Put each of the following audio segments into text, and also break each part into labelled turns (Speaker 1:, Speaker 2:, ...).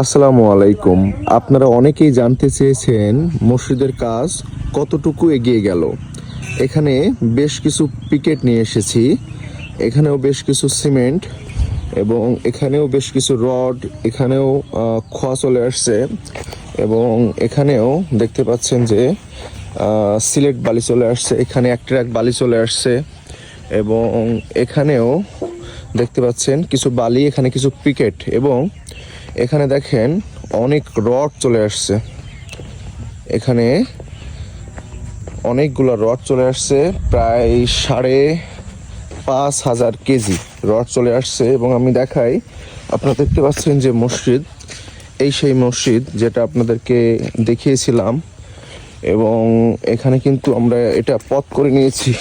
Speaker 1: আসসালামু আলাইকুম। আপনারা অনেকেই জানতে চেয়েছেন মসজিদের কাজ কতটুকু এগিয়ে গেল। এখানে বেশ কিছু পিকেট নিয়ে এসেছি। এখানেও বেশ কিছু সিমেন্ট এবং এখানেও বেশ কিছু রড, এখানেও খোয়া চলে আসছে এবং এখানেও দেখতে পাচ্ছেন যে সিলেট বালি চলে আসছে, এখানে এক ট্রাক বালি চলে আসছে এবং এখানেও দেখতে পাচ্ছেন কিছু বালি, এখানে কিছু পিকেট এবং এখানে দেখেন অনেক রড চলে আসছে। এখানে অনেকগুলো রড চলে আসছে, প্রায় সাড়ে পাঁচ হাজার কেজি রড চলে আসছে এবং আমি দেখাই, আপনারা দেখতে পাচ্ছেন যে মসজিদ, এই সেই মসজিদ যেটা আপনাদেরকে দেখিয়েছিলাম এবং এখানে কিন্তু আমরা এটা পথ করে নিয়েছি।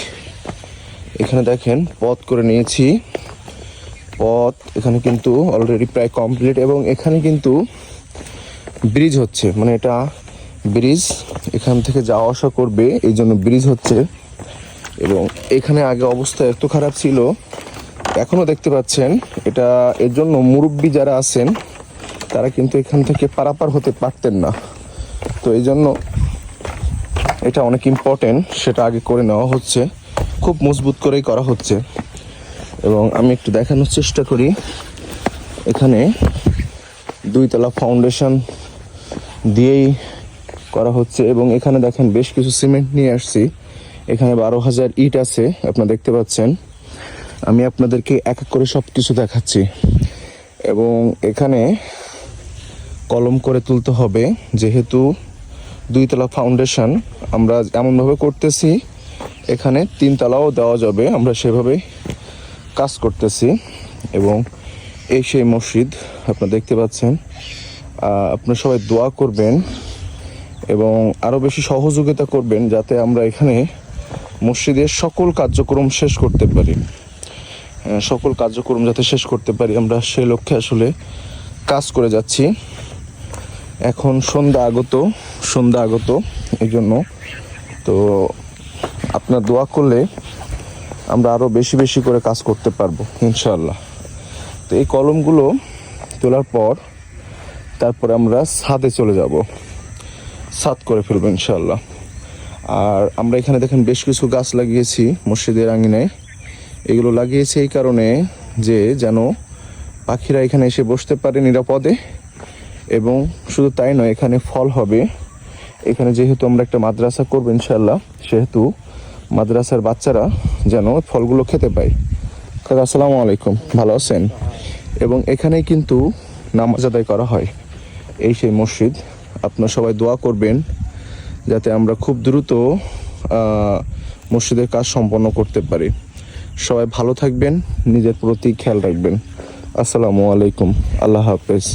Speaker 1: এখানে দেখেন পথ করে নিয়েছি। পথ এখানে কিন্তু অলরেডি প্রায় কমপ্লিট এবং এখানে কিন্তু ব্রিজ হচ্ছে। মানে এটা ব্রিজ এখান থেকে যাওয়া আসা করবে, এই জন্য ব্রিজ হচ্ছে। এবং এখানে আগে অবস্থা এত খারাপ ছিল এখনও দেখতে পাচ্ছেন, এটা এর জন্য মুরব্বী যারা আছেন, তারা কিন্তু এখান থেকে পারাপার হতে পারতেন না। তো এই জন্য এটা অনেক ইম্পর্টেন্ট সেটা আগে করে নেওয়া হচ্ছে। খুব মজবুত করেই করা হচ্ছে। এবং আমি একটু দেখানোর চেষ্টা করি। এখানে দুইতলা ফাউন্ডেশন দিয়েই করা হচ্ছে এবং এখানে দেখেন বেশ কিছু সিমেন্ট নিয়ে আসছি। এখানে বারো হাজার ইট আছে, আপনারা দেখতে পাচ্ছেন। আমি আপনাদেরকে এক এক করে সব কিছু দেখাচ্ছি। এবং এখানে কলম করে তুলতে হবে, যেহেতু দুইতলা ফাউন্ডেশন আমরা এমনভাবে করতেছি, এখানে তিনতলাও দেওয়া যাবে, আমরা সেভাবেই কাজ করতেছি এবং এই সেই মসজিদ আপনারা দেখতে পাচ্ছেন। আপনারা সবাই দোয়া করবেন এবং আরও বেশি সহযোগিতা করবেন যাতে আমরা এখানে মসজিদের সকল কার্যক্রম শেষ করতে পারি। সকল কার্যক্রম যাতে শেষ করতে পারি, আমরা সেই লক্ষ্যে আসলে কাজ করে যাচ্ছি। এখন সন্ধ্যা আগত সন্ধ্যা আগত, এই জন্য তো আপনার দোয়া করলে আমরা আরও বেশি বেশি করে কাজ করতে পারব ইনশাল্লাহ তো এই কলমগুলো তোলার পর তারপরে আমরা ছাদে চলে যাব। ছাদ করে ফেলব ইনশাল্লাহ আর আমরা এখানে দেখেন বেশ কিছু গাছ লাগিয়েছি, মসজিদের আঙিনায়। এগুলো লাগিয়েছি এই কারণে যে যেন পাখিরা এখানে এসে বসতে পারে নিরাপদে। এবং শুধু তাই নয়, এখানে ফল হবে। এখানে যেহেতু আমরা একটা মাদ্রাসা করব ইনশাল্লাহ সেহেতু মাদ্রাসার বাচ্চারা যেন ফলগুলো খেতে পাই। কাকা, আসসালামু আলাইকুম। ভালো আছেন? এবং এখানে কিন্তু নামাজ আদায় করা হয়। এই সেই মসজিদ। আপনারা সবাই দোয়া করবেন যাতে আমরা খুব দ্রুত মসজিদের কাজ সম্পন্ন করতে পারি। সবাই ভালো থাকবেন, নিজের প্রতি খেয়াল রাখবেন। আসসালামু আলাইকুম। আল্লাহ হাফেজ।